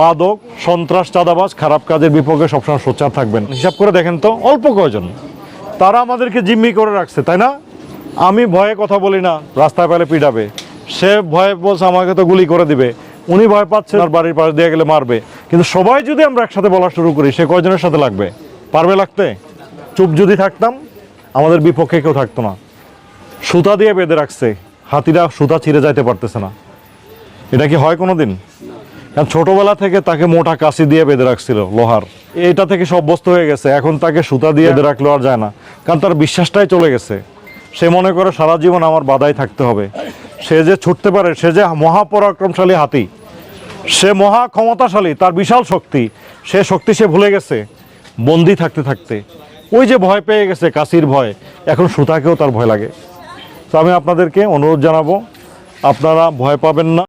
মাদক, সন্ত্রাস, চাঁদাবাজ, খারাপ কাজের বিপক্ষে সবসময় সোচ্চার থাকবেন। হিসাব করে দেখেন তো, অল্প কয়জন? তারা আমাদেরকে জিম্মি করে রাখছে, তাই না? আমি ভয়ে কথা বলি না, রাস্তায় পেলে পিটাবে। সে ভয়ে বলছে, আমাকে তো গুলি করে দিবে। উনি ভয় পাচ্ছে আর বাড়ির পাশে দিয়ে গেলে মারবে। কিন্তু সবাই যদি আমরা একসাথে বলা শুরু করি, সে কয়জনের সাথে লাগবে? পারবে লাগতে? চুপ যদি থাকতাম, আমাদের বিপক্ষে কেউ থাকতো না। সুতা দিয়ে বেঁধে রাখছে। হাতিরা সুতা ছিঁড়ে যাইতে পারতেছে না। এটা কি হয় কোনো দিন কারণ ছোটবেলা থেকে তাকে মোটা কাশি দিয়ে বেঁধে রাখছিল, লোহার। এটা থেকে সে অভ্যস্ত হয়ে গেছে। এখন তাকে সুতা দিয়ে বেঁধে রাখলেও আর যায় না। কারণ তার বিশ্বাসটাই চলে গেছে। সে মনে করে, সারা জীবন আমার বাধাই থাকতে হবে। সে যে ছুটতে পারে, সে যে মহাপরাক্রমশালী হাতি, সে মহা ক্ষমতাশালী, তার বিশাল শক্তি, সে শক্তি সে ভুলে গেছে, বন্দি থাকতে থাকতে। ওই যে ভয় পেয়ে গেছে, কাশির ভয়, এখন সুতাকেও তার ভয় লাগে। তো আমি আপনাদেরকে অনুরোধ জানাব, আপনারা ভয় পাবেন না।